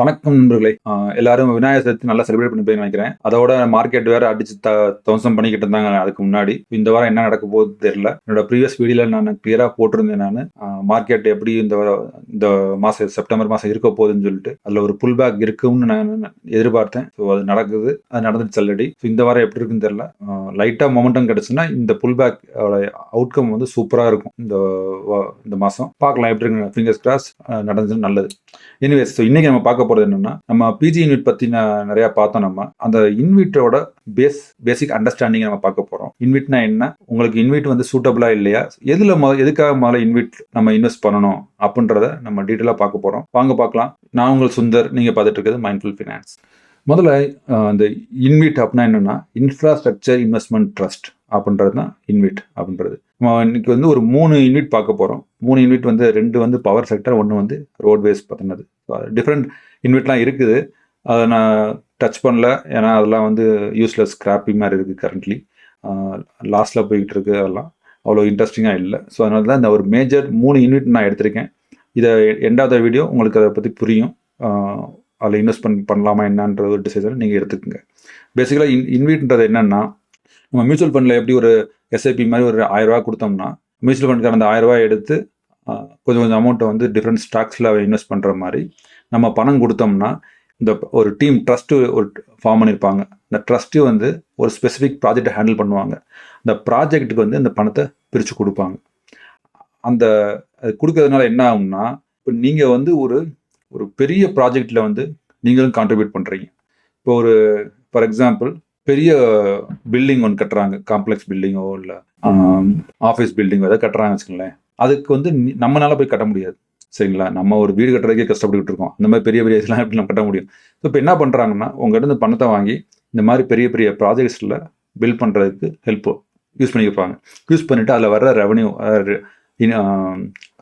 வணக்கம் நண்பர்களே. எல்லாரும் விநாயகர் சதுர்த்தி நல்லா செலிப்ரேட் பண்ணி போய் நினைக்கிறேன். அதோட மார்க்கெட் வேற அடிச்சு த தவசம் பண்ணிக்கிட்டு இருந்தாங்க அதுக்கு முன்னாடி. இந்த வாரம் என்ன நடக்க போகுது தெரியல. என்னோட ப்ரீவியஸ் வீடியோல நான் கிளியரா போட்டிருந்தேன் நான். மார்க்கெட் எப்படி இந்த வாரம் இந்த மாசம் செப்டம்பர் மாசம் இருக்க போகுதுன்னு சொல்லிட்டு. அதுல ஒரு புல் பேக் இருக்கும்னு நான் எதிர்பார்த்தேன். ஸோ அது நடக்குது. அது நடந்துச்சு ஆல்ரெடி ஸோ இந்த வாரம் எப்படி இருக்குன்னு தெரியல. லைட்டாக மொமெண்டம் கிடச்சுன்னா இந்த புல் பேக் அவுட்கம் வந்து சூப்பராக இருக்கும். இந்த இந்த மாதம் பார்க்கலாம் எப்படி இருக்கு ஃபிங்கர்ஸ் கிராஸ் நடந்தது நல்லது. எனிவேஸ் ஸோ இன்னைக்கு நம்ம பார்க்க போகிறது என்னன்னா நம்ம பிஜி யூனிட் பற்றி நான் நிறையா பார்த்தோம் நம்ம. அந்த இன்விட்டோட பேஸ் பேசிக் அண்டர்ஸ்டாண்டிங் நம்ம பார்க்க போறோம். இன்விட்னா என்ன? உங்களுக்கு இன்விட் வந்து சூட்டபிளா இல்லையா? எதுல மொ- எதுக்காக முதல்ல இன்விட் நம்ம இன்வெஸ்ட் பண்ணணும் அப்படின்றத நம்ம டீட்டெயிலாக பார்க்க போறோம். வாங்க பார்க்கலாம். நான் உங்கள் சுந்தர். நீங்க பார்த்துட்டு இருக்கிறது மைண்ட்ஃபுல் ஃபினான்ஸ் முதல்ல இந்த இன்விட் அப்படின்னா என்னென்னா இன்ஃப்ராஸ்ட்ரக்சர் இன்வெஸ்ட்மெண்ட் ட்ரஸ்ட் அப்படின்றது தான் இன்விட் அப்படின்றது. நம்ம இன்னைக்கு வந்து ஒரு மூணு யூனிட் பார்க்க போகிறோம் மூணு யூனிட் வந்து ரெண்டு வந்து பவர் செக்டர் ஒன்று வந்து ரோட்வேஸ் பற்றினது டிஃப்ரெண்ட் யூனிட்லாம் இருக்குது. அதை நான் டச் பண்ணல. ஏன்னா அதெல்லாம் வந்து யூஸ்லெஸ் ஸ்கிராப்பி மாதிரி இருக்குது கரண்ட்லி லாஸ்ட்டில் போய்கிட்டு இருக்கு அதெல்லாம். அவ்வளோ இன்ட்ரெஸ்டிங்காக இல்லை. ஸோ அதனால தான் இந்த ஒரு மேஜர் மூணு யூனிட் நான் எடுத்திருக்கேன். இதை எண்டாவது வீடியோ உங்களுக்கு அதை பற்றி புரியும். அதில் இன்வெஸ்ட் பண்ண பண்ணலாமா என்னன்ற ஒரு டிசிஷன் நீங்கள் எடுத்துக்கோங்க. பேசிக்கலாக இன் இன்வீட்ன்றது என்னென்னா நம்ம மியூச்சுவல் ஃபண்டில் எப்படி ஒரு எஸ்ஐபி மாதிரி ஒரு ஆயிரம் கொடுத்தோம்னா மியூச்சுவல் ஃபண்டுக்கான அந்த ஆயரூவா எடுத்து கொஞ்சம் கொஞ்சம் அமௌண்ட்டை வந்து டிஃப்ரெண்ட் ஸ்டாக்ஸில் இன்வெஸ்ட் பண்ணுற மாதிரி நம்ம பணம் கொடுத்தோம்னா இந்த ஒரு டீம் ட்ரஸ்ட்டு ஒரு ஃபார்ம் பண்ணியிருப்பாங்க இந்த ட்ரஸ்ட்டு வந்து ஒரு ஸ்பெசிஃபிக் ப்ராஜெக்டை ஹேண்டில் பண்ணுவாங்க. இந்த ப்ராஜெக்ட்டுக்கு வந்து இந்த பணத்தை பிரித்து கொடுப்பாங்க. அந்த அது கொடுக்கறதுனால என்ன ஆகும்னா இப்போ நீங்கள் வந்து ஒரு ஒரு பெரிய ப்ராஜெக்டில் வந்து நீங்களும் கான்ட்ரிபியூட் பண்ணுறீங்க இப்போ ஒரு ஃபார் எக்ஸாம்பிள் பெரிய பில்டிங் ஒன்று கட்டுறாங்க. காம்ப்ளெக்ஸ் பில்டிங்கோ இல்லை ஆஃபீஸ் பில்டிங்கோ ஏதாவது கட்டுறாங்க வச்சுக்கோங்களேன். அதுக்கு வந்து நம்மளால போய் கட்ட முடியாது. சரிங்களா? நம்ம ஒரு வீடு கட்டுறதுக்கே கஷ்டப்பட்டுக்கிட்டு இருக்கோம். அந்த மாதிரி பெரிய பெரிய இதெல்லாம் எப்படி நம்ம கட்ட முடியும்? ஸோ இப்போ என்ன பண்ணுறாங்கன்னா உங்கள்கிட்ட இந்த பணத்தை வாங்கி இந்த மாதிரி பெரிய பெரிய ப்ராஜெக்ட்ஸில் பில் பண்ணுறதுக்கு ஹெல்ப் யூஸ் பண்ணியிருப்பாங்க. யூஸ் பண்ணிவிட்டு அதில் வர்ற ரெவன்யூ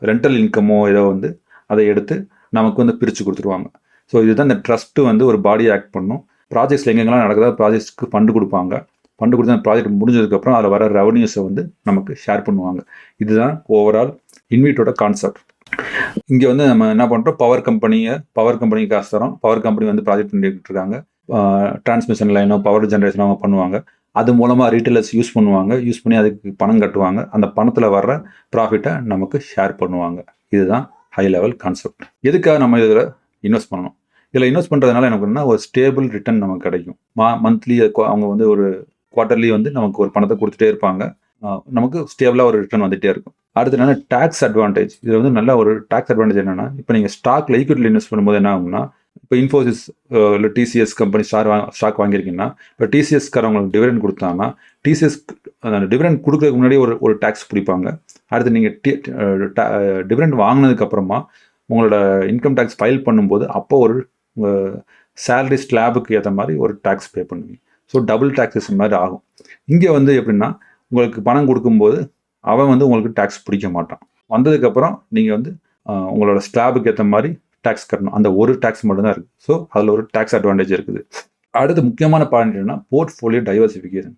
ரெண்டல் இன்கமோ ஏதோ வந்து அதை எடுத்து நமக்கு வந்து பிரித்து கொடுத்துருவாங்க. ஸோ இதுதான் இந்த ட்ரஸ்ட்டு வந்து ஒரு பாடி ஆக்ட் பண்ணும். ப்ராஜெக்ட்ஸில் எங்கெங்கெல்லாம் நடக்குதோ ப்ராஜெக்ட்ஸ்க்கு ஃபண்டு கொடுப்பாங்க. ஃபண்டு கொடுத்து அந்த ப்ராஜெக்ட் முடிஞ்சதுக்கப்புறம் அதில் வர ரெவன்யூஸை வந்து நமக்கு ஷேர் பண்ணுவாங்க. இதுதான் ஓவரால் இன்வீட்டோட கான்செப்ட் இங்கே வந்து நம்ம என்ன பண்ணுறோம் பவர் கம்பெனியை பவர் கம்பெனிக்கு காசு தரோம் பவர் கம்பெனி வந்து ப்ராஜெக்ட் பண்ணிட்டு இருக்காங்க. டிரான்ஸ்மிஷன் லைனோ பவர் ஜென்ரேஷனோ அவங்க பண்ணுவாங்க. அது மூலமாக ரீட்டைலர்ஸ் யூஸ் பண்ணுவாங்க. யூஸ் பண்ணி அதுக்கு பணம் கட்டுவாங்க. அந்த பணத்தில் வர்ற ப்ராஃபிட்டை நமக்கு ஷேர் பண்ணுவாங்க. இதுதான் ஹை லெவல் கான்செப்ட் எதுக்காக நம்ம இதில் இன்வெஸ்ட் பண்ணணும்? இதில் இன்வெஸ்ட் பண்ணுறதுனால எனக்கு என்ன ஒரு ஸ்டேபிள் ரிட்டர்ன் நமக்கு கிடைக்கும். மா மந்த்லி அவங்க வந்து ஒரு குவார்ட்டர்லி வந்து நமக்கு ஒரு பணத்தை கொடுத்துட்டே இருப்பாங்க. நமக்கு ஸ்டேபிளாக ஒரு ரிட்டர்ன் வந்துட்டே இருக்கும். அடுத்து என்ன டேக்ஸ் அட்வான்டேஜ் இதில் வந்து நல்ல ஒரு டேக்ஸ் அட்வான்டேஜ் என்னென்னா இப்போ நீங்கள் ஸ்டாக்ல ஈக்விட்டியில் இன்வெஸ்ட் பண்ணும்போது என்ன ஆகும்னா இப்போ இன்ஃபோசிஸ் இல்லை டிசிஎஸ் கம்பெனி ஸ்டார் ஸ்டாக் வாங்கியிருக்கீங்கன்னா இப்போ டிசிஎஸ்காரவங்களுக்கு டிவிடெண்ட் கொடுத்தாங்கன்னா டிசிஎஸ் அந்த டிவிடெண்ட் கொடுக்குறதுக்கு முன்னாடி ஒரு ஒரு டேக்ஸ் பிடிப்பாங்க. அடுத்து நீங்கள் டிவிடெண்ட் வாங்கினதுக்கப்புறமா உங்களோட இன்கம் டேக்ஸ் ஃபைல் பண்ணும்போது அப்போ ஒரு உங்கள் சேலரி ஸ்லாபுக்கு ஏற்ற மாதிரி ஒரு டேக்ஸ் பே பண்ணுவீங்க. ஸோ டபுள் டேக்ஸஸ் மாதிரி ஆகும். இங்கே வந்து எப்படின்னா உங்களுக்கு பணம் கொடுக்கும்போது அவன் வந்து உங்களுக்கு டேக்ஸ் பிடிக்க மாட்டான். வந்ததுக்கப்புறம் நீங்கள் வந்து உங்களோட ஸ்லாபுக்கு ஏற்ற மாதிரி டேக்ஸ் கட்டணும். அந்த ஒரு டேக்ஸ் மட்டும்தான் இருக்குது ஸோ அதில் ஒரு டேக்ஸ் அட்வான்டேஜ் இருக்குது. அடுத்து முக்கியமான பாயிண்ட் என்னன்னா போர்ட்ஃபோலியோ டைவர்சிஃபிகேஷன்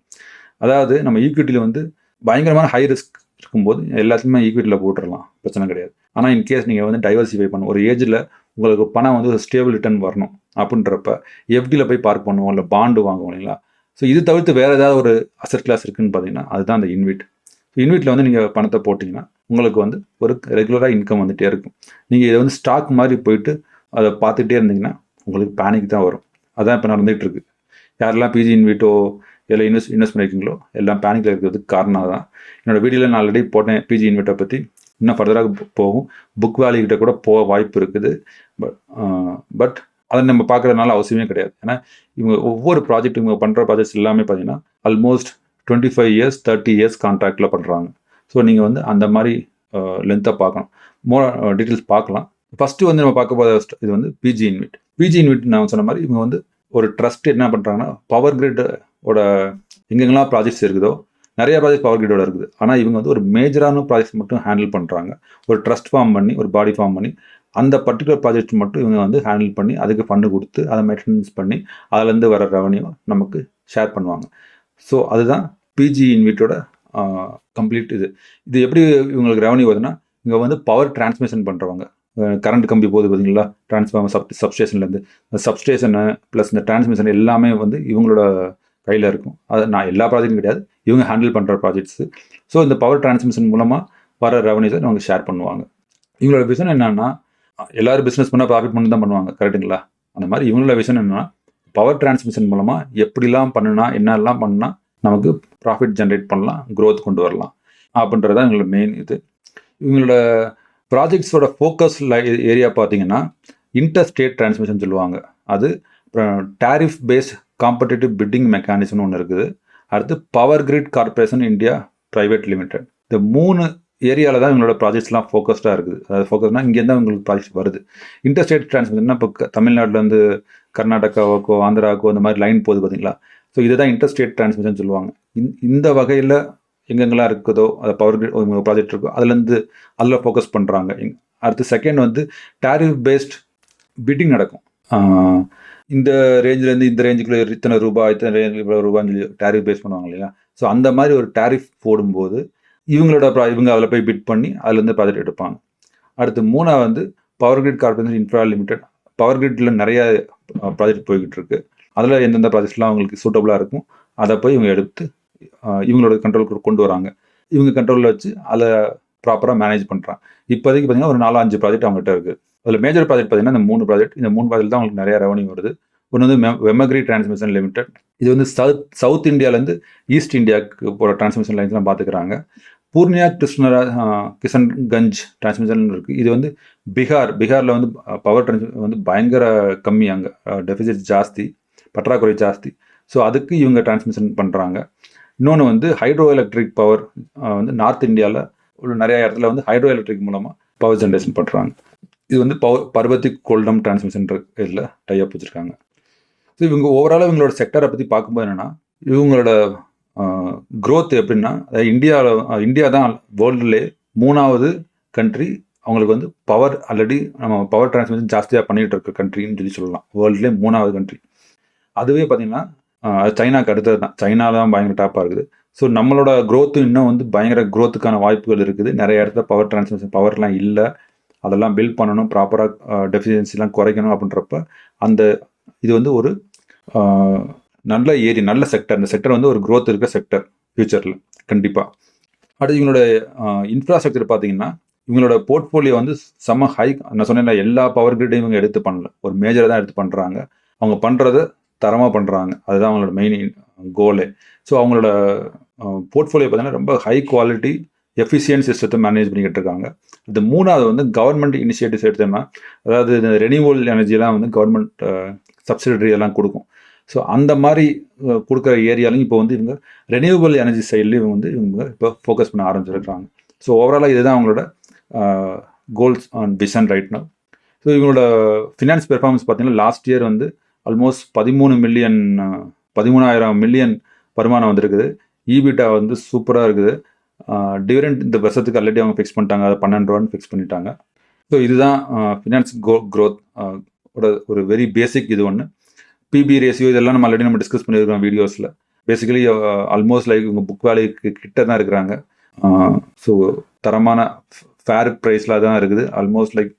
அதாவது நம்ம ஈக்விட்டியில் வந்து பயங்கரமான ஹை ரிஸ்க் இருக்கும்போது எல்லாத்தையுமே ஈக்விட்டியில் போட்டுடலாம் பிரச்சனை கிடையாது. ஆனால் இன்கேஸ் நீங்கள் வந்து டைவர்சிஃபை பண்ணணும். ஒரு ஏஜில் உங்களுக்கு பணம் வந்து ஒரு ஸ்டேபிள் ரிட்டர்ன் வரணும். அப்படின்றப்ப எஃப்டியில் போய் பார்க் பண்ணுவோம். இல்லை பாண்டு வாங்குவோம் இல்லைங்களா? ஸோ இது தவிர்த்து வேறு ஏதாவது ஒரு அசட் கிளாஸ் இருக்குதுன்னு பார்த்தீங்கன்னா அதுதான் அந்த இன்விட் இன்விட்டில் வந்து நீங்கள் பணத்தை போட்டிங்கன்னா உங்களுக்கு வந்து ஒரு ரெகுலராக இன்கம் வந்துகிட்டே இருக்கும். நீங்கள் இதை வந்து ஸ்டாக் மாதிரி போயிட்டு அதை பார்த்துட்டே இருந்தீங்கன்னா உங்களுக்கு பேனிக் தான் வரும். அதான் இப்போ நடந்துகிட்டு இருக்கு. யாரெல்லாம் பிஜி இன்விட்டோ இல்லை இன்வெஸ்ட் இன்வெஸ்ட் பண்ணியிருக்கீங்களோ எல்லாம் பேனிக்கில் இருக்கிறதுக்கு காரணம் தான் என்னோடய வீடியோவில் நான் ஆல்ரெடி போட்டேன் பிஜி இன்வெட்டை பற்றி இன்னும் ஃபர்தராக போகும். புக் வேல்யூ கிட்ட கூட போக வாய்ப்பு இருக்குது. பட் பட் அதை நம்ம பார்க்கறதுனால அவசியமே கிடையாது. ஏன்னா இவங்க ஒவ்வொரு ப்ராஜெக்ட் இவங்க பண்ணுற ப்ராஜெக்ட்ஸ் எல்லாமே பார்த்தீங்கன்னா almost twenty five years thirty years கான்ட்ராக்டில் பண்ணுறாங்க ஸோ நீங்கள் வந்து அந்த மாதிரி லென்த்தாக பார்க்கணும் மோர் டீட்டெயில்ஸ் பார்க்கலாம். ஃபஸ்ட்டு வந்து நம்ம பார்க்க போகிற இது வந்து பிஜி இன்விட் பிஜி இன்விட் நான் சொன்ன மாதிரி இவங்க வந்து ஒரு ட்ரஸ்ட் என்ன பண்ணுறாங்கன்னா பவர் கிரிட்டோட எங்கெங்கெல்லாம் ப்ராஜெக்ட்ஸ் இருக்குதோ நிறைய ப்ராஜெக்ட் பவர் கிரிடோட இருக்குது. ஆனால் இவங்க வந்து ஒரு மேஜரான ப்ராஜெக்ட்ஸ் மட்டும் ஹேண்டில் பண்ணுறாங்க ஒரு ட்ரஸ்ட் ஃபார்ம் பண்ணி ஒரு பாடி ஃபார்ம் பண்ணி அந்த பர்டிகுலர் ப்ராஜெக்ட் மட்டும் இவங்க வந்து ஹேண்டில் பண்ணி அதுக்கு ஃபண்டு கொடுத்து அதை மெயின்டெனன்ஸ் பண்ணி அதுலேருந்து வர ரெவன்யூ நமக்கு ஷேர் பண்ணுவாங்க. ஸோ அதுதான் பிஜி இன்விட்டோட கம்ப்ளீட் இது. இது எப்படி இவங்களுக்கு ரெவன்யூ வருதுன்னா இங்கே வந்து பவர் டிரான்ஸ்மிஷன் பண்ணுறவங்க கரண்ட் கம்பி போகுது பார்த்தீங்களா டிரான்ஸ்ஃபார்மர் சப் சப்ஸ்டேஷன்லேருந்து இந்த சப்ஸ்டேஷனு ப்ளஸ் இந்த டிரான்ஸ்மிஷன் எல்லாமே வந்து இவங்களோட கையில் இருக்கும். அது நான் எல்லா ப்ராஜெக்ட்டும் கிடையாது. இவங்க ஹேண்டில் பண்ணுற ப்ராஜெக்ட்ஸு ஸோ இந்த பவர் டிரான்ஸ்மிஷன் மூலமாக வர ரெவன்யூஸை அவங்க ஷேர் பண்ணுவாங்க. இவங்களோட விஷன் என்னென்னா எல்லாரும் பிஸ்னஸ் பண்ணால் ப்ராஃபிட் பண்ணி தான் பண்ணுவாங்க கரெக்டுங்களா அந்த மாதிரி இவங்களோட விஷன் என்னன்னா பவர் டிரான்ஸ்மிஷன் மூலமாக எப்படிலாம் பண்ணுனா என்னெல்லாம் பண்ணால் நமக்கு ப்ராஃபிட் ஜென்ரேட் பண்ணலாம் க்ரோத் கொண்டு வரலாம். அப்படின்றது தான் இவங்களோட மெயின் இது. இவங்களோட ப்ராஜெக்ட்ஸோட ஃபோக்கஸ் ஏரியா பார்த்தீங்கன்னா இன்டர் ஸ்டேட் டிரான்ஸ்மிஷன் சொல்லுவாங்க. அது டேரிஃப் பேஸ் காம்படேட்டிவ் பிட்டிங் மெக்கானிசம்னு ஒன்று இருக்குது. அடுத்து power grid corporation India private limited இந்த மூணு ஏரியாவில் தான் இவங்களோட ப்ராஜெக்ட்ஸ்லாம் ஃபோக்கஸ்டாக இருக்குது. அதாவது ஃபோக்கஸ்னால் இங்கேருந்து தான் உங்களுக்கு ப்ராஜெக்ட் வருது இன்டர்ஸ்டேட் டிரான்ஸ்மிஷன்னா இப்போ தமிழ்நாட்டிலேருந்து கர்நாடகாவுக்கோ ஆந்திராவுக்கோ அந்த மாதிரி லைன் போகுது பார்த்தீங்களா ஸோ இதுதான் இன்டர்ஸ்டேட் டிரான்ஸ்மிஷன் சொல்லுவாங்க. இந்த- இந்த வகையில் எங்கெங்கெல்லாம் இருக்குதோ அது பவர் கிரிட் ப்ராஜெக்ட் இருக்கோ அதுலேருந்து அதில் ஃபோக்கஸ் பண்ணுறாங்க அடுத்து செகண்ட் வந்து டேரிஃப் பேஸ்ட் பிட்டிங் நடக்கும் இந்த ரேஞ்சிலேருந்து இந்த ரேஞ்சுக்குள்ளே இத்தனை ரூபாய் இத்தனை ரேஞ்சுக்கு இவ்வளோ ரூபான்னு சொல்லி டேரிஃப் பேஸ் பண்ணுவாங்க இல்லையா? ஸோ அந்த மாதிரி ஒரு டேரிஃப் போடும்போது இவங்களோட ப்ரா இவங்க அதில் போய் பிட் பண்ணி அதுலேருந்து ப்ராஜெக்ட் எடுப்பாங்க. அடுத்து மூணாவது வந்து power grid corporation infra limited power கிரிட்டில் நிறையா ப்ராஜெக்ட் போய்கிட்டு இருக்கு. அதில் எந்தெந்த ப்ராஜெக்ட்ஸ்லாம் அவங்களுக்கு சூட்டபுளாக இருக்கும் அதை போய் இவங்க எடுத்து இவங்களோட கண்ட்ரோலுக்கு கொண்டு வராங்க. இவங்க கண்ட்ரோலில் வச்சு அதை ப்ராப்பராக மேனேஜ் பண்ணுறாங்க இப்போதைக்கு பார்த்தீங்கன்னா ஒரு நாலு அஞ்சு ப்ராஜெக்ட் அவங்ககிட்ட இருக்குது அதில் மேஜர் ப்ராஜெக்ட் பார்த்தீங்கன்னா இந்த மூணு ப்ராஜெக்ட் இந்த மூணு ப்ராஜெக்ட் தான் அவங்களுக்கு நிறைய ரெவன்யூ வருது. ஒன்று வந்து வெமக்ரி டிரான்ஸ்மிஷன் லிமிடெட் இது வந்து சவுத் சவுத் இந்தியாவிலேருந்து ஈஸ்ட் இந்தியாவுக்கு போகிற டிரான்ஸ்மிஷன் லைன்ஸ்லாம் பார்த்துக்கிறாங்க பூர்ணியா கிருஷ்ணரா கிஷன்கஞ்ச் டிரான்ஸ்மிஷன் இருக்குது இது வந்து பீகார் பீகாரில் வந்து பவர் டிரான்ஸ் வந்து பயங்கர கம்மி அங்கே. டெபிசிட் ஜாஸ்தி பற்றாக்குறை ஜாஸ்தி. ஸோ அதுக்கு இவங்க டிரான்ஸ்மிஷன் பண்ணுறாங்க இன்னொன்று வந்து ஹைட்ரோ எலக்ட்ரிக் பவர் வந்து நார்த் இந்தியாவில் உள்ள நிறையா இடத்துல வந்து ஹைட்ரோ எலக்ட்ரிக் மூலமாக பவர் ஜென்ரேஷன் பண்ணுறாங்க இது வந்து பவர் பர்வதி கோல்டம் டிரான்ஸ்மிஷன் இதில் டைப் வச்சுருக்காங்க. ஸோ இவங்க ஓவராலாக இவங்களோட செக்டரை பற்றி பார்க்கும்போது என்னென்னா இவங்களோட க்ரோத் எப்படின்னா அதாவது இந்தியாவில் இந்தியா தான் வேர்ல்டுலே மூணாவது கண்ட்ரி அவங்களுக்கு வந்து பவர் ஆல்ரெடி நம்ம பவர் டிரான்ஸ்மிஷன் ஜாஸ்தியாக பண்ணிகிட்டு இருக்க கண்ட்ரின்னு சொல்லி சொல்லலாம். வேர்ல்டுலேயே மூணாவது கண்ட்ரி அதுவே பார்த்திங்கன்னா சைனாக்கு அடுத்தது தான். சைனாவில் தான் பயங்கர டாப்பாக இருக்குது. ஸோ நம்மளோட க்ரோத்து இன்னும் வந்து பயங்கர க்ரோத்துக்கான வாய்ப்புகள் இருக்குது. நிறைய இடத்துல பவர் டிரான்ஸ்மிஷன் பவர்லாம் இல்லை. அதெல்லாம் பில்ட் பண்ணணும் ப்ராப்பராக டெஃபிஷியன்சிலாம் குறைக்கணும் அப்படின்றப்ப அந்த இது வந்து ஒரு நல்ல ஏரி நல்ல செக்டர் இந்த செக்டர் வந்து ஒரு க்ரோத் இருக்க செக்டர் ஃபியூச்சரில் கண்டிப்பாக அடுத்து இவங்களோட இன்ஃப்ராஸ்ட்ரக்சர் பார்த்தீங்கன்னா இவங்களோட போர்ட்ஃபோலியோ வந்து செம்ம ஹை நான் சொன்னேன்ல எல்லா பவர் கிரிட்டையும் இவங்க எடுத்து பண்ணல. ஒரு மேஜரை தான் எடுத்து பண்ணுறாங்க அவங்க பண்ணுறத தரமாக பண்ணுறாங்க அதுதான் அவங்களோட மெயின் கோலே ஸோ அவங்களோட போர்ட்ஃபோலியோ பார்த்தீங்கன்னா ரொம்ப ஹை குவாலிட்டி எஃபிஷியன்ட் சிஸ்டத்தை மேனேஜ் பண்ணிக்கிட்டு இருக்காங்க. இது மூணாவது வந்து கவர்மெண்ட் இனிஷியேட்டிவ்ஸ் எடுத்தோம்னா அதாவது இந்த ரெனியூவல் எனர்ஜிலாம் வந்து கவர்மெண்ட் சப்சிடரி எல்லாம் கொடுக்கும். ஸோ அந்த மாதிரி கொடுக்குற ஏரியாலையும் இப்போ வந்து இவங்க ரெனியூவபிள் எனர்ஜி சைட்லேயும் இவங்க வந்து இவங்க இப்போ ஃபோக்கஸ் பண்ண ஆரம்பிச்சிருக்கிறாங்க. ஸோ ஓவராலாக இதுதான் அவங்களோட goals and vision right now. So இவங்களோட ஃபினான்ஸ் பெர்ஃபார்மன்ஸ் பார்த்தீங்கன்னா லாஸ்ட் இயர் வந்து ஆல்மோஸ்ட் பதிமூணு மில்லியன் பதிமூணாயிரம் மில்லியன் வருமானம் வந்திருக்குது. ஈபிட்டா வந்து சூப்பராக இருக்குது. டிவிடெண்ட் இந்த வருஷத்துக்கு ஆல்ரெடி அவங்க ஃபிக்ஸ் பண்ணிட்டாங்க. அதை பன்னெண்டு ரூபான்னு ஃபிக்ஸ் பண்ணிட்டாங்க. ஸோ இதுதான் ஃபினான்ஸ் கோ க்ரோத் ஒரு வெரி பேசிக் இது ஒன்று பிபி ரேஷியோ இதெல்லாம் நம்ம ஆல்ரெடி நம்ம டிஸ்கஸ் பண்ணியிருக்கோம் வீடியோஸில் பேசிக்கலி ஆல்மோஸ்ட் லைக் உங்கள் புக் வேலைக்கு கிட்ட தான் இருக்கிறாங்க. ஸோ தரமான ஃபேர் ப்ரைஸில் தான் இருக்குது. ஆல்மோஸ்ட் லைக்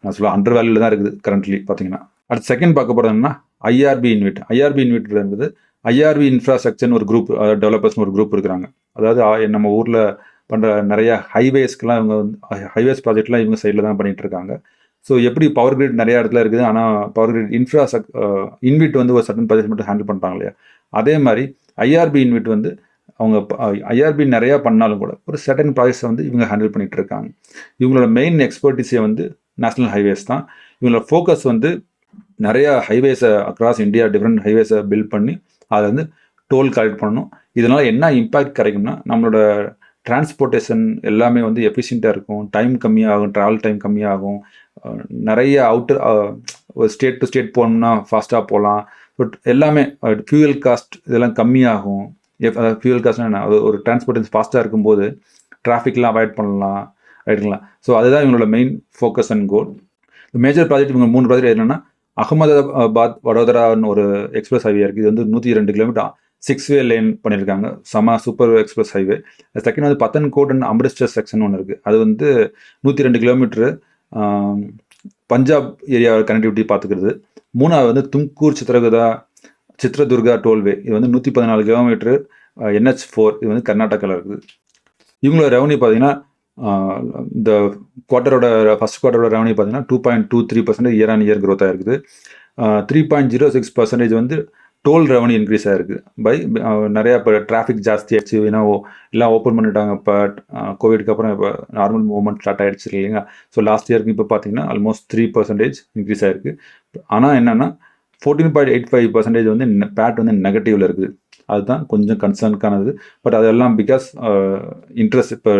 நான் சொல்ல அண்டர் வேல்யூவில் தான் இருக்குது கரண்ட்லி பார்த்தீங்கன்னா. அடுத்து செகண்ட் பார்க்க போகிறதுன்னா ஐஆர்பி இன்விட் ஐஆர்பி இன்விட்ன்றது ஐஆர்பி இன்ஃப்ராஸ்ட்ரக்சர்னு ஒரு குரூப் டெவலப்பர்ஸ்னு ஒரு குரூப் இருக்கிறாங்க. அதாவது ஆ- நம்ம ஊரில் பண்ணுற நிறைய ஹைவேஸ்க்கெலாம் இவங்க வந்து ஹைவேஸ் ப்ராஜெக்ட்லாம் இவங்க சைடில் தான் பண்ணிகிட்டு இருக்காங்க. ஸோ எப்படி பவர் கிரிட் நிறைய இடத்துல இருக்குது ஆனால் பவர் கிரிட் இன்ஃப்ராஸ்ட்ரக் இன்விட் வந்து ஒரு சர்டன் பர்சன்ட் மட்டும் ஹேண்டில் பண்ணுறாங்க இல்லையா? அதே மாதிரி ஐஆர்பி இன்விட் வந்து அவங்க uh, ஐஆர்பி நிறையா பண்ணாலும் கூட ஒரு சர்டன் ப்ராஜெக்ட்ஸை வந்து இவங்க ஹேண்டில் பண்ணிட்டு இருக்காங்க. இவங்களோட மெயின் எக்ஸ்பர்டிஸே வந்து நேஷனல் ஹைவேஸ் தான். இவங்களோட ஃபோக்கஸ் வந்து நிறையா ஹைவேஸை அக்ராஸ் இந்தியா டிஃப்ரெண்ட் ஹைவேஸை பில்ட் பண்ணி அதை வந்து டோல் கலெக்ட் பண்ணணும். இதனால் என்ன இம்பேக்ட் கிடைக்கும்னா நம்மளோட டிரான்ஸ்போர்ட்டேஷன் எல்லாமே வந்து எஃபிஷியண்ட்டாக இருக்கும். டைம் கம்மியாகும் ட்ராவல் டைம் கம்மியாகும். நிறைய அவுட்டர் ஒரு ஸ்டேட் டு ஸ்டேட் போகணும்னா ஃபாஸ்ட்டாக போகலாம். பட் எல்லாமே ஃபியூயல் காஸ்ட் இதெல்லாம் கம்மியாகும். ஃபியூயல் காஸ்ட் என்ன அது ஒரு டிரான்ஸ்போர்ட்டேஷன் ஃபாஸ்ட்டாக இருக்கும்போது டிராஃபிக்லாம் அவாய்ட் பண்ணலாம் ரைட்டுங்களா ஸோ அதுதான் இவங்களோட main focus and goal major project இவங்க மூணு ப்ராஜெக்ட் என்னென்னா அகமதாபாத் வடோதரான்னு ஒரு எக்ஸ்பிரஸ் ஹைவே இருக்குது இது வந்து நூற்றி ரெண்டு கிலோமீட்டர் சிக்ஸ் வே லேன் பண்ணியிருக்காங்க சமா சூப்பர் எக்ஸ்பிரஸ் ஹைவே. செகண்ட் வந்து பத்தன்கோட் அண்ட் அம்ரிஸ்டர் செக்ஷன் ஒன்று இருக்குது அது வந்து நூற்றி ரெண்டு கிலோமீட்ரு பஞ்சாப் ஏரியா கனெக்டிவிட்டி பார்த்துக்கிறது மூணாவது வந்து தும்கூர் சித்திரகுதா சித்ரதுர்கா டோல்வே. இது வந்து நூற்றி பதினாலு கிலோமீட்ரு என்ஹெச் ஃபோர் இது வந்து கர்நாடகாவில் இருக்குது இவங்களோட ரெவன்யூ பார்த்தீங்கன்னா இந்த குவார்ட்டரோட ஃபஸ்ட் குவார்ட்டரோட ரெவன்யூ பார்த்தீங்கன்னா two point two three percentage year on year க்ரோத்தாக இருக்குது. Three point zero six percentage வந்து டோல் ரெவன்யூ இன்க்ரீஸ் ஆகிருக்கு பை நிறையா இப்போ டிராஃபிக் ஜாஸ்தி ஆயிடுச்சு. ஏன்னா ஓ- எல்லாம் ஓப்பன் பண்ணிட்டாங்க. இப்போ கோவிட்க்கு uh, அப்புறம் இப்போ நார்மல் மூவ்மெண்ட் ஸ்டார்ட் ஆகிடுச்சு இல்லைங்களா? ஸோ லாஸ்ட் இயருக்கு இப்போ பார்த்தீங்கன்னா ஆல்மோஸ்ட் த்ரீ பர்சன்டேஜ் இன்க்ரீஸ் ஆயிருக்கு. ஆனால் என்னென்னா fourteen point eight five percentage வந்து பேட் வந்து நெகட்டிவில் இருக்குது. அதுதான் கொஞ்சம் கன்சர்னுக்கானது பட் அதெல்லாம் பிகாஸ் இன்ட்ரெஸ்ட் இப்போ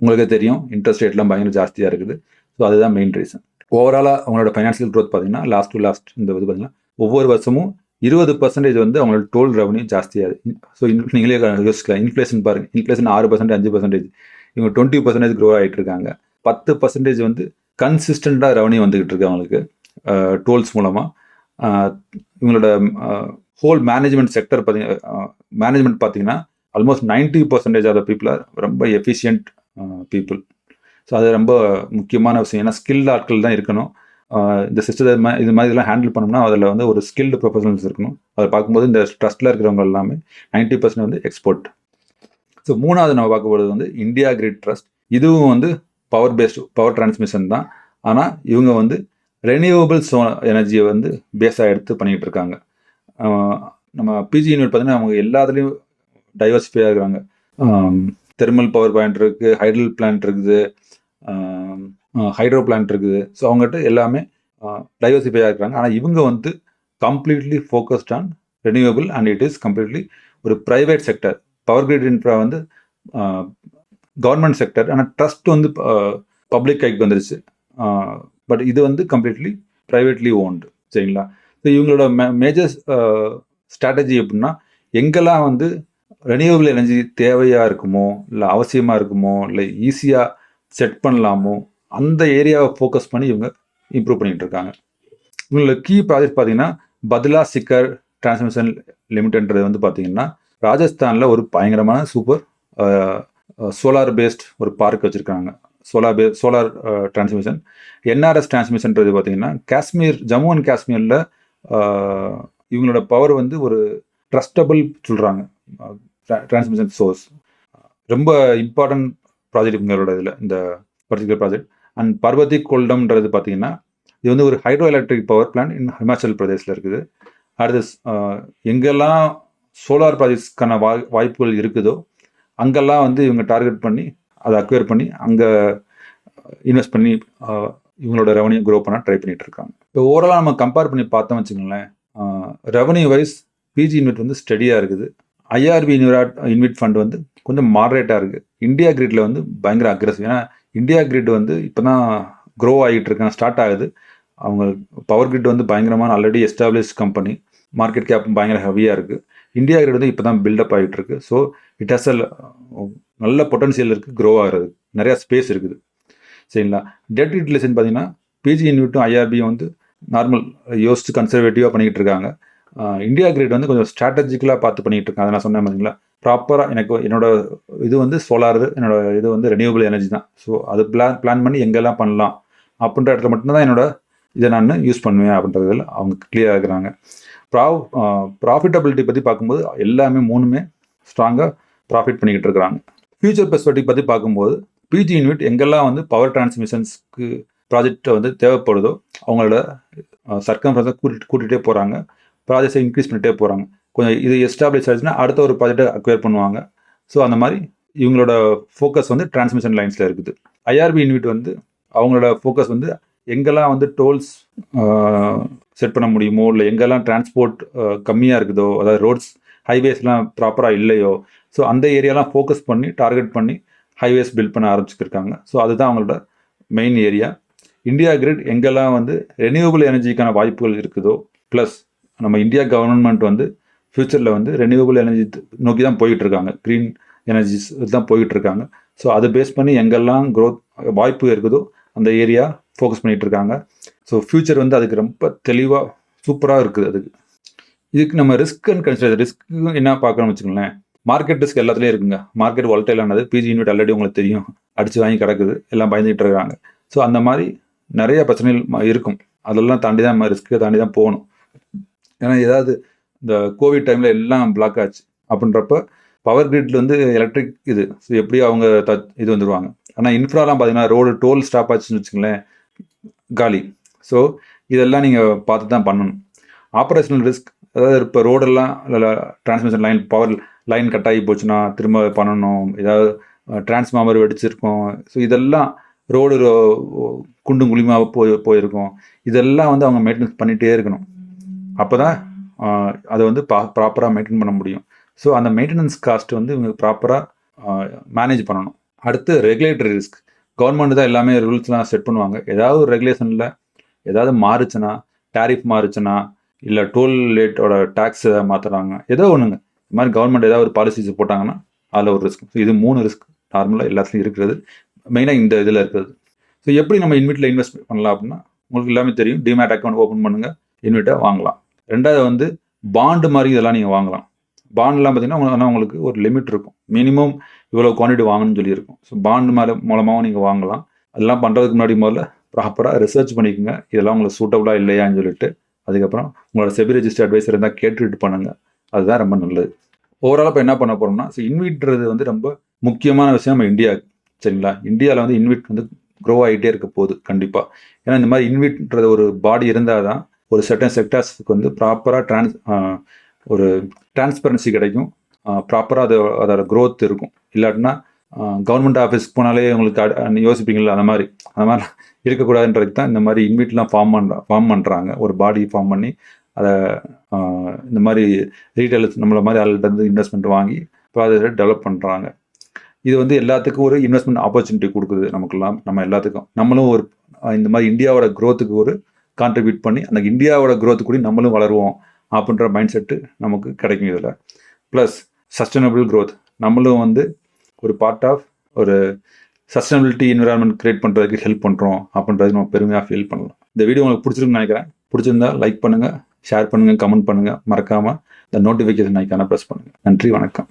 உங்களுக்கே தெரியும். இன்ட்ரெஸ்ட் ரேட்லாம் பயங்கர ஜாஸ்தியாக இருக்குது. ஸோ அதுதான் மெயின் ரீசன் ஓவராலாக அவங்களோட ஃபைனான்சியல் க்ரோத் பார்த்தீங்கன்னா லாஸ்ட் டு லாஸ்ட் இந்த இது பார்த்தீங்கன்னா ஒவ்வொரு வருஷமும் இருபது பர்சன்டேஜ் வந்து அவங்களோட டோல் ரெவன்யூ ஜாஸ்தியாகுது ஸோ நீங்களே யோசிக்கலாம் இன்ஃப்ளேஷன் பாருங்க. இன்ஃப்ளேஷன் ஆறு பர்சன்டேஜ் அஞ்சு பர்சன்டேஜ் இவங்க டுவெண்ட்டி பர்சன்டேஜ் க்ரோ ஆகிட்டு இருக்காங்க பத்து பர்சன்டேஜ் வந்து கன்சிஸ்டண்ட்டாக ரெவன்யூ வந்துகிட்டு இருக்கு அவங்களுக்கு. டோல்ஸ் மூலமாக இவங்களோட ஹோல் மேனேஜ்மெண்ட் செக்டர் பார்த்தீங்க மேனேஜ்மெண்ட் பார்த்தீங்கன்னா almost ninety percentage of the are ரொம்ப எஃபிஷியன்ட் பீப்புள் ஸோ அது ரொம்ப முக்கியமான விஷயம். ஏன்னா ஸ்கில் ஆட்கள் தான் இருக்கணும். இந்த சிஸ்டத்தை இது மாதிரி இதெல்லாம் ஹேண்டில் பண்ணோம்னா அதில் வந்து ஒரு ஸ்கில்டு ப்ரொஃபஷனல்ஸ் இருக்கணும். அதை பார்க்கும்போது இந்த ட்ரஸ்ட்டில் இருக்கிறவங்க எல்லாமே நைன்ட்டி பர்சன்ட் வந்து எக்ஸ்போர்ட் ஸோ மூணாவது நம்ம பார்க்க போகிறது வந்து இந்தியா கிரிட் ட்ரஸ்ட் இதுவும் வந்து பவர் பேஸ்டு பவர் டிரான்ஸ்மிஷன் தான். ஆனால் இவங்க வந்து ரெனியூவபிள் சோ எனர்ஜியை வந்து பேஸாக எடுத்து பண்ணிகிட்டு இருக்காங்க. நம்ம பிஜி யூனிட் பார்த்தீங்கன்னா அவங்க எல்லாத்துலேயும் டைவர்சிஃபையாக இருக்கிறாங்க. தெர்மல் பவர் பிளான்ட் இருக்குது ஹைட்ரல் பிளான்ட் இருக்குது. ஹைட்ரோ பிளான்ட் இருக்குது. ஸோ அவங்ககிட்ட எல்லாமே டைவர்சிஃபையாக இருக்கிறாங்க ஆனால் இவங்க வந்து completely focused on renewable and it is completely ஒரு private sector power grid infra வந்து கவர்மெண்ட் செக்டர் ஆனால் ட்ரஸ்ட் வந்து பப்ளிக் கைக்கு வந்துருச்சு. பட் இது வந்து கம்ப்ளீட்லி ப்ரைவேட்லி ஓன்டு சரிங்களா? ஸோ இவங்களோட மேஜர் ஸ்ட்ராட்டஜி எப்படின்னா எங்கெல்லாம் வந்து ரெனியூவபிள் எனர்ஜி தேவையாக இருக்குமோ இல்லை அவசியமாக இருக்குமோ இல்லை ஈஸியாக செட் பண்ணலாமோ அந்த ஏரியாவை ஃபோக்கஸ் பண்ணி இவங்க இம்ப்ரூவ் பண்ணிட்டு இருக்காங்க. இவங்களோட கீ ப்ராஜெக்ட் பார்த்தீங்கன்னா பத்லா சிக்கர் டிரான்ஸ்மிஷன் லிமிடெட்ன்றது வந்து பார்த்தீங்கன்னா ராஜஸ்தானில் ஒரு பயங்கரமான சூப்பர் சோலார் பேஸ்ட் ஒரு பார்க் வச்சுருக்காங்க. சோலார் பே சோலார் டிரான்ஸ்மிஷன் என்ஆர்எஸ் டிரான்ஸ்மிஷன்றது பார்த்தீங்கன்னா காஷ்மீர் ஜம்மு அண்ட் காஷ்மீரில் இவங்களோட பவர் வந்து ஒரு ட்ரஸ்டபிள் சொல்கிறாங்க டிரான்ஸ்மிஷன் சோர்ஸ் ரொம்ப இம்பார்ட்டன்ட் ப்ராஜெக்ட் இவங்களோட இதில் இந்த பர்டிகுலர் ப்ராஜெக்ட் அண்ட் பர்வதி கொல்டம்ன்றது பார்த்தீங்கன்னா இது வந்து ஒரு hydro electric power plant in Himachal பிரதேசில் இருக்குது. அடுத்து எங்கெல்லாம் சோலார் ப்ராஜெக்ட்ஸ்க்கான வாய் வாய்ப்புகள் இருக்குதோ அங்கெல்லாம் வந்து இவங்க டார்கெட் பண்ணி அதை அக்வயர் பண்ணி அங்கே இன்வெஸ்ட் பண்ணி இவங்களோட ரெவன்யூ க்ரோ பண்ண ட்ரை பண்ணிட்டு இருக்காங்க இப்போ ஓவராலாக நம்ம கம்பேர் பண்ணி பார்த்தோம் வச்சுக்கோங்களேன் ரெவன்யூ வைஸ் பிஜி இன்வெட் வந்து ஸ்டடியாக இருக்குது. ஐஆர்பி இன்வெட் இன்வெட் ஃபண்ட் வந்து கொஞ்சம் மாடரேட்டாக இருக்குது இந்தியா கிரிட்டில் வந்து பயங்கர அக்ரஸிவ் ஏன்னா இந்தியா கிரிட் வந்து இப்போ தான் க்ரோ ஆகிட்டு இருக்காங்க ஸ்டார்ட் ஆகுது. அவங்க பவர் கிரிட் வந்து பயங்கரமான already establish company market cap பயங்கர ஹெவியாக இருக்குது இந்தியா கிரிட் வந்து இப்போ தான் பில்டப் ஆகிட்டு இருக்கு. ஸோ இட் ஹஸ் அ நல்ல பொட்டன்சியல் இருக்குது க்ரோ ஆகிறது நிறையா ஸ்பேஸ் இருக்குது. சரிங்களா? டெட் யூட்டிலைசேஷன் பார்த்தீங்கன்னா பிஜி இன்விட்டும் ஐஆர்பியும் வந்து நார்மல் யோசிச்சு கன்சர்வேட்டிவாக பண்ணிக்கிட்டு இருக்காங்க. இந்தியா கிரிட் வந்து கொஞ்சம் ஸ்ட்ராட்டஜிக்கலாக பார்த்து பண்ணிகிட்டு இருக்காங்க. அதை நான் சொன்னேன் பார்த்தீங்களா? ப்ராப்பராக எனக்கு என்னோட இது வந்து சோலார் என்னோட இது வந்து ரெனியூபிள் எனர்ஜி தான். ஸோ அது பிளான் பிளான் பண்ணி எங்கெல்லாம் பண்ணலாம் அப்படின்ற இடத்துல மட்டும்தான் என்னோட இதை நான் யூஸ் பண்ணுவேன் அப்படின்றதில் அவங்க கிளியராக இருக்கிறாங்க. ப்ரா ப்ராஃபிட்டபிலிட்டி பற்றி பார்க்கும்போது எல்லாமே மூணுமே ஸ்ட்ராங்காக ப்ராஃபிட் பண்ணிக்கிட்டு இருக்கிறாங்க. ஃபியூச்சர் பெர்ஸ்பெக்டிவ் பற்றி பார்க்கும்போது பிஜி யூனிட் எங்கெல்லாம் வந்து பவர் டிரான்ஸ்மிஷன்ஸ்க்கு ப்ராஜெக்டை வந்து தேவைப்படுதோ அவங்களோட சர்க்கம் கூட்டிகிட்டு கூட்டிகிட்டே போகிறாங்க ப்ராஜெக்ட்ஸை இன்க்ரீஸ் பண்ணிகிட்டே போகிறாங்க கொஞ்சம் இது எஸ்டாப்ளிஷ் ஆச்சுன்னா அடுத்த ஒரு ப்ராஜெக்டை அக்வயர் பண்ணுவாங்க. ஸோ அந்த மாதிரி இவங்களோட ஃபோக்கஸ் வந்து டிரான்ஸ்மிஷன் லைன்ஸில் இருக்குது. ஐஆர்பி யூனிட் வந்து அவங்களோட ஃபோக்கஸ் வந்து எங்கெல்லாம் வந்து டோல்ஸ் செட் பண்ண முடியுமோ இல்லை எங்கெல்லாம் டிரான்ஸ்போர்ட் கம்மியாக இருக்குதோ அதாவது ரோட்ஸ் ஹைவேஸ்லாம் ப்ராப்பராக இல்லையோ ஸோ அந்த ஏரியாலாம் ஃபோக்கஸ் பண்ணி டார்கெட் பண்ணி ஹைவேஸ் பில்ட் பண்ண ஆரம்பிச்சிருக்காங்க. ஸோ அதுதான் அவங்களோட மெயின் ஏரியா இந்தியா கிரிட் எங்கெல்லாம் வந்து ரெனியூவபிள் எனர்ஜிக்கான வாய்ப்புகள் இருக்குதோ ப்ளஸ் நம்ம இந்தியா கவர்மெண்ட் வந்து ஃப்யூச்சரில் வந்து ரெனியூவபிள் எனர்ஜி நோக்கி தான் போயிட்டுருக்காங்க. க்ரீன் எனர்ஜிஸ் தான் போயிட்டு இருக்காங்க ஸோ அதை பேஸ் பண்ணி எங்கெல்லாம் க்ரோத் வாய்ப்பு இருக்குதோ அந்த ஏரியா ஃபோக்கஸ் பண்ணிகிட்டு இருக்காங்க ஸோ ஃப்யூச்சர் வந்து அதுக்கு ரொம்ப தெளிவாக சூப்பராக இருக்குது அதுக்கு. இதுக்கு நம்ம ரிஸ்க் அண்ட் கன்சிடர் ரிஸ்க் என்ன பார்க்கணும்னு வச்சுக்கோங்களேன். மார்க்கெட் ரிஸ்க் எல்லாத்துலேயும் இருக்குங்க. மார்க்கெட் வால்டைலானது பிஜி யூனிட் ஆல்ரெடி உங்களுக்கு தெரியும். அடித்து வாங்கி கிடக்குது. எல்லாம் பயந்துகிட்டு இருக்காங்க. ஸோ அந்த மாதிரி நிறைய பிரச்சனைகள் ம- இருக்கும். அதெல்லாம் தாண்டி தான் நம்ம ரிஸ்க்கை தாண்டி தான் போகணும். ஏன்னா ஏதாவது இந்த கோவிட் டைமில் எல்லாம் பிளாக் ஆச்சு. அப்படின்றப்ப பவர் கிரிட்ல வந்து எலக்ட்ரிக் இது ஸோ எப்படி அவங்க த இது வந்துடுவாங்க ஆனால் இன்ஃப்ராலாம் பார்த்தீங்கன்னா ரோடு டோல் ஸ்டாப் ஆச்சுன்னு வச்சுங்களேன் காலி. ஸோ இதெல்லாம் நீங்கள் பார்த்து தான் பண்ணணும். ஆப்ரேஷனல் ரிஸ்க் அதாவது இப்போ ரோடெல்லாம் transmission line power line cut ஆகி போச்சுன்னா திரும்ப பண்ணணும். ஏதாவது டிரான்ஸ்ஃபார்மர் வெடிச்சிருக்கோம். ஸோ இதெல்லாம் ரோடு குண்டும் குழிமாக போய் போயிருக்கும். இதெல்லாம் வந்து அவங்க மெயின்டெனன்ஸ் பண்ணிகிட்டே இருக்கணும். அப்போ தான் அதை வந்து பா ப்ராப்பராக மெயின்டைன் பண்ண முடியும். ஸோ அந்த மெயின்டெனன்ஸ் காஸ்ட் வந்து இவங்க ப்ராப்பராக மேனேஜ் பண்ணணும். அடுத்து ரெகுலேட்டரி ரிஸ்க் கவர்மெண்ட் தான் எல்லாமே ரூல்ஸ்லாம் செட் பண்ணுவாங்க. ஏதாவது ஒரு ரெகுலேஷனில் ஏதாவது மாறுச்சுன்னா டேரிஃப் மாறுச்சுன்னா இல்லை டோல் ரேட்டோட டேக்ஸ் மாற்றுறாங்க ஏதோ ஒன்றுங்க இந்த மாதிரி கவர்மெண்ட் ஏதாவது ஒரு பாலிசிஸ் போட்டாங்கன்னா அதில் ஒரு ரிஸ்க் ஸோ இது மூணு ரிஸ்க் நார்மலாக எல்லாத்துலையும் இருக்கிறது. மெயினாக இந்த இதில் இருக்கிறது. ஸோ எப்படி நம்ம இன்வெட்டில் இன்வெஸ்ட் பண்ணலாம் அப்படின்னா உங்களுக்கு எல்லாமே தெரியும். டிமேட் அக்கௌண்ட் ஓப்பன் பண்ணுங்கள் இன்வெட்டை வாங்கலாம். ரெண்டாவது வந்து பாண்டு மாதிரி இதெல்லாம் நீங்கள் வாங்கலாம். பாண்ட்லாம் பார்த்தீங்கன்னா உங்களுக்கு- ஆனால் உங்களுக்கு ஒரு லிமிட் இருக்கும். மினிமம் இவ்வளோ குவான்டிட்டி வாங்கணும்னு சொல்லியிருக்கும். ஸோ பாண்டு மேலே மூலமாகவும் நீங்கள் வாங்கலாம். அதெல்லாம் பண்ணுறதுக்கு முன்னாடி முதல்ல ப்ராப்பராக ரிசர்ச் பண்ணிக்கோங்க. இதெல்லாம் உங்களுக்கு சூட்டபுளாக இல்லையான்னு சொல்லிட்டு அதுக்கப்புறம் உங்களோட செபி ரெஜிஸ்டர் அட்வைசர் இருந்தால் கேட்டுட்டு பண்ணுங்கள் அதுதான் ரொம்ப நல்லது. ஓவரால் இப்போ என்ன பண்ண போகிறோம்னா ஸோ இன்விட்றது வந்து ரொம்ப முக்கியமான விஷயம் நம்ம இந்தியாவுக்கு சரிங்களா? இந்தியாவில் வந்து இன்விட் வந்து க்ரோ ஆகிட்டே இருக்க போகுது கண்டிப்பாக ஏன்னா இந்த மாதிரி இன்விட்ன்றது ஒரு பாடி இருந்தால் தான் ஒரு செட்டன் செக்டார்ஸுக்கு வந்து ப்ராப்பராக ட்ரான்ஸ் ஒரு டிரான்ஸ்பரன்சி கிடைக்கும். ப்ராப்பராக அது அதோட க்ரோத் இருக்கும். இல்லாட்டினா கவர்மெண்ட் ஆஃபீஸ்க்கு போனாலே உங்களுக்கு யோசிப்பீங்களா அந்த மாதிரி. அந்த மாதிரி இருக்கக்கூடாதுன்றதுக்கு தான் இந்த மாதிரி இன்விட்லாம் ஃபார்ம் பண்ணுற ஃபார்ம் பண்ணுறாங்க ஒரு பாடி ஃபார்ம் பண்ணி அதை இந்த மாதிரி ரீட்டைலர்ஸ் நம்மள மாதிரி ஆள்கிட்ட இன்வெஸ்ட்மெண்ட் வாங்கி ப்ராஜெக்டை டெவலப் பண்ணுறாங்க இது வந்து எல்லாத்துக்கும் ஒரு இன்வெஸ்ட்மெண்ட் ஆப்பர்ச்சுனிட்டி கொடுக்குது நமக்கெல்லாம் நம்ம எல்லாத்துக்கும். நம்மளும் ஒரு இந்த மாதிரி இந்தியாவோட க்ரோத்துக்கு ஒரு கான்ட்ரிபியூட் பண்ணி அந்த இந்தியாவோட க்ரோத் கூட நம்மளும் வளருவோம் அப்படின்ற மைண்ட் செட்டு நமக்கு கிடைக்கும் இதில். ப்ளஸ் சஸ்டைனபிள் க்ரோத் நம்மளும் வந்து ஒரு பார்ட் ஆஃப் ஒரு சஸ்டைனபிலிட்டி என்விரான்மெண்ட் க்ரியேட் பண்ணுறதுக்கு ஹெல்ப் பண்ணுறோம் அப்படின்றது நம்ம பெருமையாக ஃபீல் பண்ணலாம். இந்த வீடியோ உங்களுக்கு பிடிச்சிருக்குன்னு நினைக்கிறேன். பிடிச்சிருந்தா லைக் பண்ணுங்கள் ஷேர் பண்ணுங்கள் கமெண்ட் பண்ணுங்கள் மறக்காமல் இந்த நோட்டிஃபிகேஷன் ஐக்கான ப்ரெஸ் பண்ணுங்கள் நன்றி வணக்கம்.